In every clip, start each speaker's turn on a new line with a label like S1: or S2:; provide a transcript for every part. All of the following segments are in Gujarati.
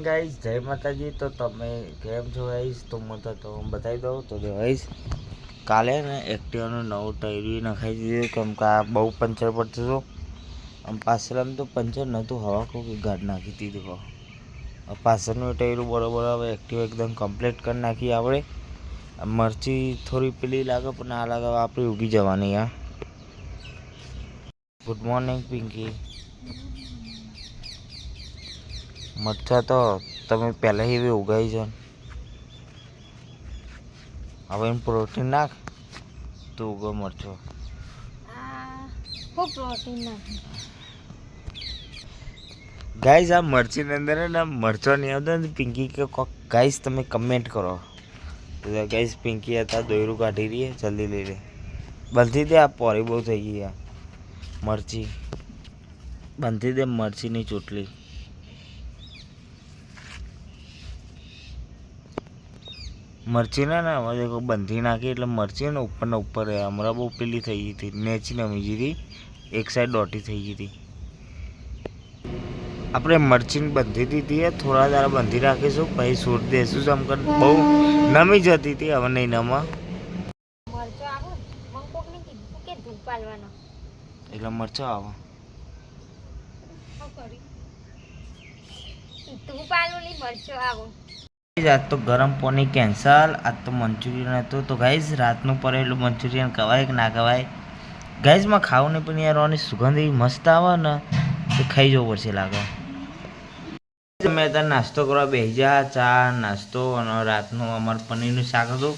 S1: મોર્નિંગ ગાઈસ જય માતાજી તો તમે કેમ છો ગાઈસ તો હું તો હું બતાવી દઉં. તો ગાઈસ કાલે ને એક્ટિવાનું નવું ટાયરી નખાઈ દીધું કેમ કે આ બહુ પંચર પડતું હતું. આમ પાછળ તો પંચર નહોતું, હવા કોઈ ગાઢ નાખી દીધી કહો પાછળનું ટાયરું બરોબર હવે એક્ટિવ એકદમ કમ્પ્લીટ કરી નાખી આપણે. મરચી થોડી પેલી લાગે, પણ આ લાગે આપણે ઊગી જવાની આ ગુડ મોર્નિંગ પિંકી મરચા તો તમે પહેલાં એવી ઉગાવી છે. હવે એમ પ્રોટીન નાખ તો ઉગો મરચો. ગાઈઝ આ મરચીની અંદર ને મરચો નહીં આવતો ને પિંકી કે કોક ગાઈઝ તમે કમેન્ટ કરો. તો ગાઈઝ પિંકી હતા દોયરું કાઢી રહીએ જલ્દી લઈ લે. બનતી દે આ પોરી બહુ થઈ ગઈ આ મરચી. બનતી દે મરચીની ચોટલી. મરચી ના હવે દેખો બંધી નાખી એટલે મરચી ને ઉપરને ઉપર હમણાં બહુ પેલી થઈ ગઈ હતી નેચી નમી ગઈ હતી એક સાઈડ દોટી થઈ ગઈ હતી. આપણે મરચીને બંધી દીધી થોડા દાડા બંધી રાખીશું પછી સૂટ દેશું જેમ કર બહુ નમી જતી હતી હવે નહીં નમા એટલે મરચો આવે.
S2: ધૂપ પાલવું નહીં મરચો આવો.
S1: આજ તો ગરમ પાણી કેન્સલ, આજ તો મંચુરિયન હતું. તો ગાઈઝ રાતનું પડેલું મંચુરિયન ખવાય કે ના ખવાય? ગાઈઝમાં ખાવું નહીં પણ યાર આની સુગંધ એવી મસ્ત આવે ને, તો ખાઈ જવું પડશે લાગે. અમે અત્યારે નાસ્તો કરવા બેસી ચા, નાસ્તો અને રાતનું અમારું પનીરનું શાક હતું.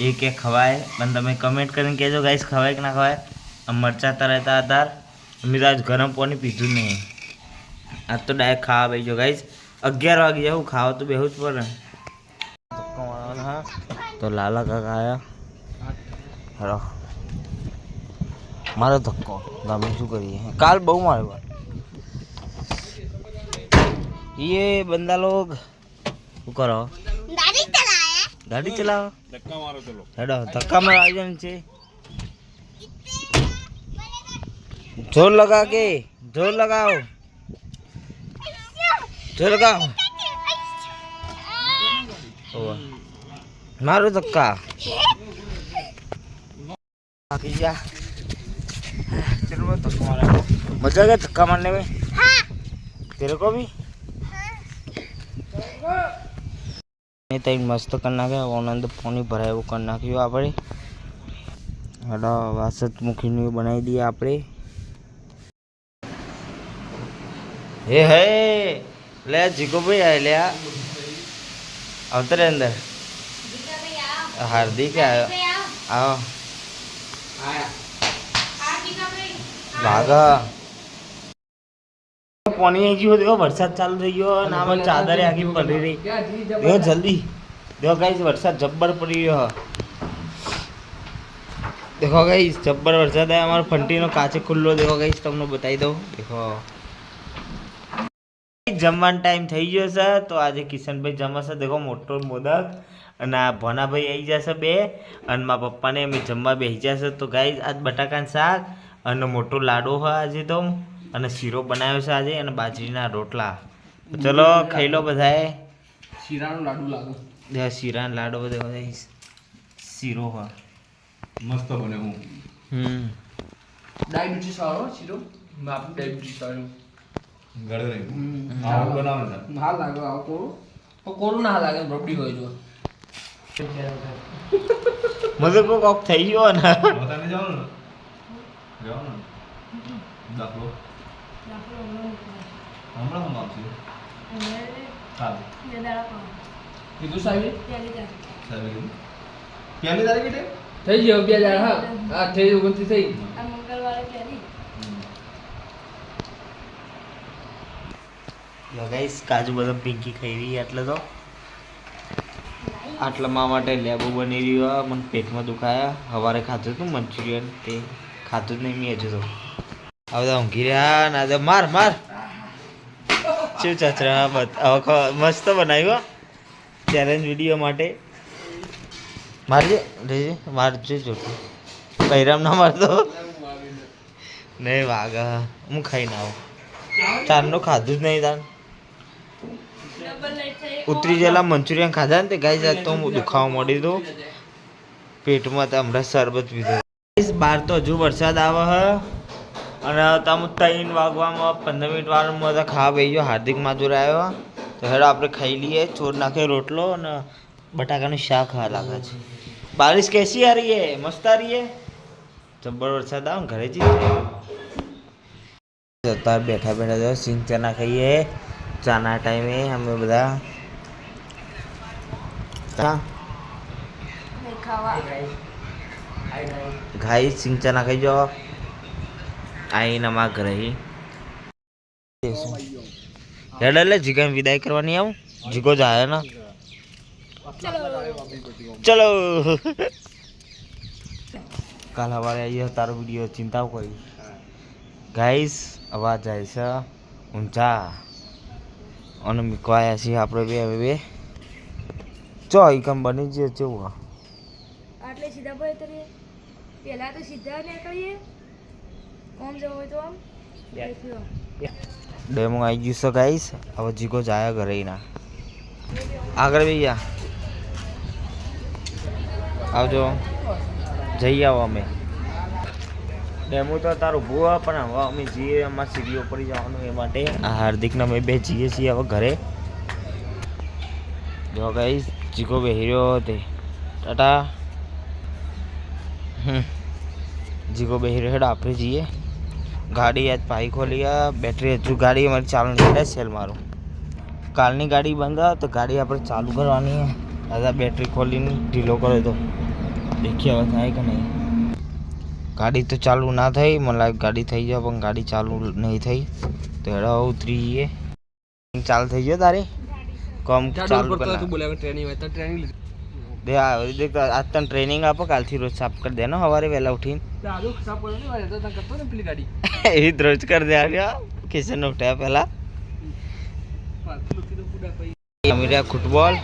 S1: એ કે ખવાય. પણ તમે કમેન્ટ કરીને કહેજો ગાઈઝ ખવાય કે ના ખવાય? મરચાં તરાતા હતા. અમે તો આજ ગરમ પાણી પીધું નહીં. આજ તો ડાયરેક્ટ ખાવા બેસી જાઓ ગાઈઝ અગિયાર વાગે જવું ખાવા તો બેહું જ પડે. ને તો લાલા કાકા આયા હેલો મારો ધક્કો તમે શું કરીએ કાલ બહુ મારે ये बंदा लोग શું કરો
S2: દાદી ચલાયા
S1: ગાડી ચલાવો હેડો ધક્કા મારો આવી જાય છે જોર લગા કે જોર લગાવો જોર લગાવો ઓવા. મારો ધક્કા बाकी जा चलो मैं धक्का मारा मजा आ गया धक्का मारने में तेरे को भी નહીં તઈ મસ્ત કરી નાખ્યા આનંદ પાણી ભરાય એવું કરી નાખ્યું આપણે હેડો વાસત મૂકીને બનાવી દઈએ આપણે હે હે લે જીગો ભાઈ આય લે આવતરે અંદર હાર્દિક આવ્યો આવો. ભાગા પાણી આવી ગયું દેખો વરસાદ ચાલુ થઈ ગયો અને આમાં ચાદરે આખી પડી રહી. દેખો જલ્દી. દેખો ગાઈસ વરસાદ જબ્બર પડી રહ્યો દેખો ગાઈસ જબ્બર વરસાદ આવ્યો અમારો ફંટીનો કાચે ખુલ્લો દેખો ગાઈસ તમને બતાવી દઉં. દેખો. જમવાનો ટાઈમ થઈ ગયો છે તો આજે કિશનભાઈ જમાશે દેખો મોટો મોદક અને આ ભોનાભાઈ આવી જશે બે અને મારા પપ્પાને અમે જમવા બેસી જશે તો ગાઈ આજ બટાકાનું શાક અને મોટો લાડો હોય આજે તો. અને શીરો બનાવ્યો છે આજે અને બાજરીના રોટલા. ચલો ખાઈ લો બધાએ.
S3: શીરાનો લાડુ લાગુ
S1: દે શીરાના લાડો બધો શીરો હોય.
S3: મસ્ત બને હું.
S1: હમ.
S3: ડાયાબિટીસ વાળો શીરો. ડાયાબિટીસ વાળો.
S4: ગળે નહીં. આવું બનાવે છે.
S3: હાલ લાગે આવો કોરું. કોરું ના લાગે રબડી હોય જો.
S1: મને કોઈ કોક થઈ ગયો ને.
S4: બતાને જવાનું ને? જવાનું ને? દાખલો. હમણાં હું
S3: કીધું સાહેબ?
S4: સાહેબ કીધું. પહેલી તારીખે
S3: થઈ? ગયો બે હજાર હા. હા થઈ ગયું ઓગણત્રીસ થઈ.
S1: ગાઈસ કાજુ બદામ પિંકી ખાઈ રહી એટલે તો આટલા મા માટે લેબુ બની રહ્યું મને પેટમાં દુખાયા. સવારે ખાધું હતું મંચુરિયન? તે ખાધું જ નહીં મેં હજુ તો. હવે તો ઊંઘી રહ્યા, ના તો માર માર. શું ચચરા હવે મસ્ત બનાવ્યું ચેલેન્જ વીડિયો માટે. મારજે રેજે મારજે જોતું બૈરામ ના મારતો. નહીં વાગા, હું ખાઈને આવું. ચારનું ખાધું જ નહીં તાર ઉતરી જેલા મંચુરિયન ખાધા ને તે ગાઈઝ તો હું દુખાવો મળી દો પેટમાં તો હમણાં શરબત પીધો. બહાર તો હજુ વરસાદ આવે હ. અને તમે ત્રણ વાગવામાં પંદર મિનિટ વારમાં તો ખાવા બેસી ગયો, હાર્દિક માજુર આવ્યો. તો હેડો આપણે ખાઈ લઈએ ચોર નાખે રોટલો અને બટાકાનું શાક ખાવા લાગે છે. બારિશ કેસી આ રહી હે? મસ્ત આ રહી હે? જબ્બર વરસાદ આવે ઘરે જઈએ અત્યારે બેઠા બેઠા સિંગ ચના ખાઈએ. ચાના ટાઈમે અમે બધા ઘાઈ ચના ખાઈ જો આઈને અમારા ઘરે હેડ એટલે જીગા વિદાય કરવાની આવું જીગો જાય ને ચલો કાલ સવારે આવીએ તારો વીડિયો ચિંતા કરી ગાઈસ અવાજ જાય છે ઊંચા અને મીકવાયા છીએ આપણે બે હવે બે. ચો એકમ બની જઈએ જેવું
S2: આટલે સીધા પર ઉતરીએ પહેલા તો સીધા નીકળીએ. કોમ જવું હોય તો આમ.
S1: ડેમો આવી ગયું છે ગાઈસ હવે જીગો જાય ઘરે ના આગળ ભૈયા આવજો. જઈ આવો અમે. ડેમો તો તારું ભૂવા પણ હવે અમે જઈએ, અમારા સીડીઓ પડી જવાનું એ માટે. આ હાર્દિકના અમે બે જઈએ છીએ હવે ઘરે. જો ગાઈસ જીગો હીરો તે. ટાટા. જીગો બે રહ્યો હેડ, આપણે જઈએ. ગાડી આજ પાઈ ખોલી બેટરી હજુ ગાડી અમારી ચાલુ નહીં સેલ મારું. કાલની ગાડી બંધ તો ગાડી આપણે ચાલુ કરવાની દાદા બેટરી ખોલીને ઢીલો કર્યો તો. દેખીએ હવે થાય કે નહીં. ગાડી તો ચાલુ ના થઈ મને લાગે ગાડી થઈ જાય પણ ગાડી ચાલુ નહીં થઈ. તો હેડો ઉતરી જઈએ ચાલુ થઈ ગયો તારે? કમ ચાલુ
S3: ઉપર
S1: કર
S3: તું બોલ્યા ટ્રેનિંગ હોય તો ટ્રેનિંગ લીધી.
S1: દે આ દેખ આજ તને ટ્રેનિંગ આપો કાલથી રોજ સાફ કરી દેનો સવારે વહેલા ઉઠીને.
S3: આજુ સાફ પડ્યો નહીં હોય તો તને કરતો ને પેલી ગાડી.
S1: એ જ રોજ કરી દે આવ્યો કિશન ઉઠ્યા પહેલા.
S3: અમે
S1: અમીરા ફૂટબોલ.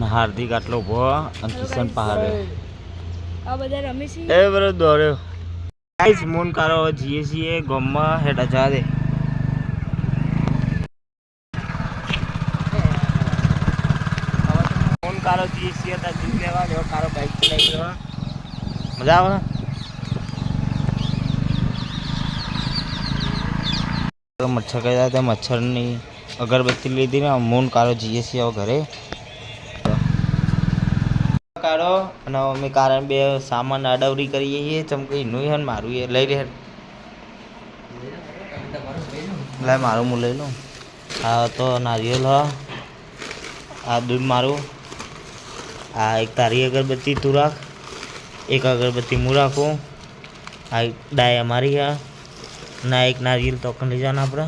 S1: ને હાર્દિક આટલો ઊભો અને કિશન પહાડે.
S2: આ બધા રમી છે?
S1: એ બરો દોડ્યો. ગાઈસ મૂન કારો જીએ છીએ ગોમમાં હેડા જા દે. મૂન કારો જીએ છીએ તા લેવા જેવો કારો બાઈક ચલાવી લેવા મજા આવે મચ્છર કહેતા હતા, મચ્છરની અગરબત્તી લીધી ને મૂન કારો જીએસી છીએ ઘરે. કાઢો અને અમે કારણ બે સામાન અડવરી કરીએ છીએ. ચમકી એનું હે મારું એ લઈ લે. લાય મારું હું લઈ લઉં. આ તો નારિયેલ હ. આ દૂધ મારું. આ એક તારી અગરબત્તી તું રાખ. એક અગરબત્તી હું રાખું. આ ડાય અમારી હા. ના, એક નારિયેલ તો લઈ જવાના આપણે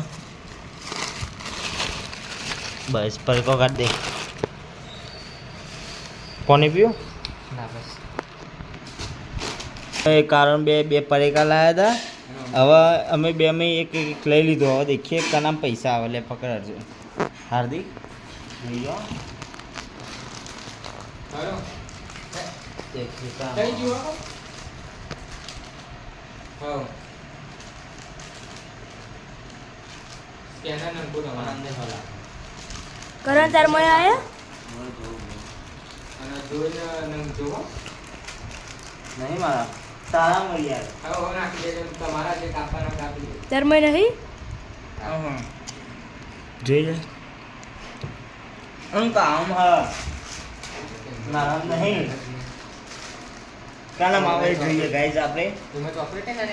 S1: બસ પડકો કાઢ દે. કોને
S3: બસ
S1: એ કારણ બે બે પરેકા લાયા હતા. હવે અમે બે અમે એક એક લઈ લીધો. હવે દેખીએ કના પૈસા આવે લે પકડ અર્જુન હાર્દિક
S2: કરણ તાર મળ્યા આયા?
S3: અને જોઈને નંગ જોવો.
S1: નહીં મારા. તારા મળી યાર
S3: હવે હવે નાખી દેજો તમારા જે કાપવાના કાપી દે
S2: તાર નહીં?
S1: જોઈ લે. હું કામ હા? ના નહીં. કાના માવે જોઈએ ગાઈઝ આપણે.
S3: તમે ચોકલેટ ને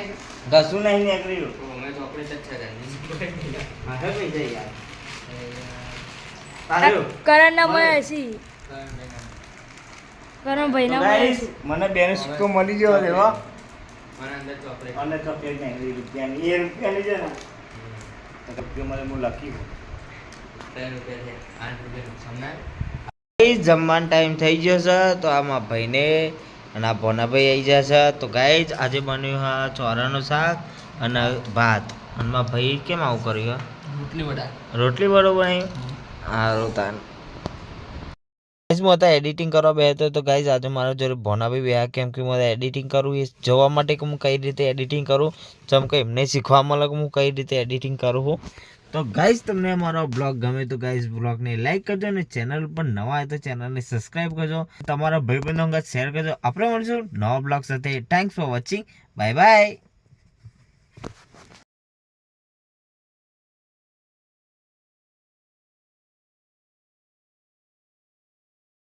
S1: કશું નહીં
S3: નીકળ્યું. અમે ચોકલેટ જ છે
S1: યાર. તાર્યું
S2: કરણ ના મળે છે કરણ ભાઈ ના
S1: ગાઈસ મને બેનો સિક્કો મળી ગયો દેવા
S3: મને અંદર ચોકલેટ
S1: અને ચોકલેટ નહીં રૂપિયાની એ રૂપિયાની છે ને તો મને હું લખી
S3: રૂપિયા રૂપિયા
S1: જમવાનો ટાઈમ થઈ ગયો છે તો આમાં ભાઈને અને આ ભોનાભાઈ આવી ગયા છે. તો ગાઈસ આજે બન્યું હા ચોરાનું શાક અને ભાત. અને મારા ભાઈ કેમ આવું કર્યું?
S3: રોટલી વડા.
S1: રોટલી બરોબર અહીં સારું તાન. ગાઈઝ હું હતા એડિટિંગ કરવા બેહતો તો ગાઈઝ આજે મારા જોડે ભોનાભાઈ બેહા કેમ કે હું એડિટિંગ કરું, એ જોવા માટે કે હું કઈ રીતે એડિટિંગ કરું, જેમ કે એમને શીખવા મળે કે હું કઈ રીતે એડિટિંગ કરું છું. તો ગાઈઝ તમને મારો બ્લોગ ગમે તો ગાઈઝ બ્લોગને લાઈક કરજો અને ચેનલ પર નવા હોય તો ચેનલને સબસ્ક્રાઇબ કરજો. તમારા ભાઈબંધો શેર કરજો. આપણે મળીશું નવા બ્લોગ સાથે. Thanks for watching bye bye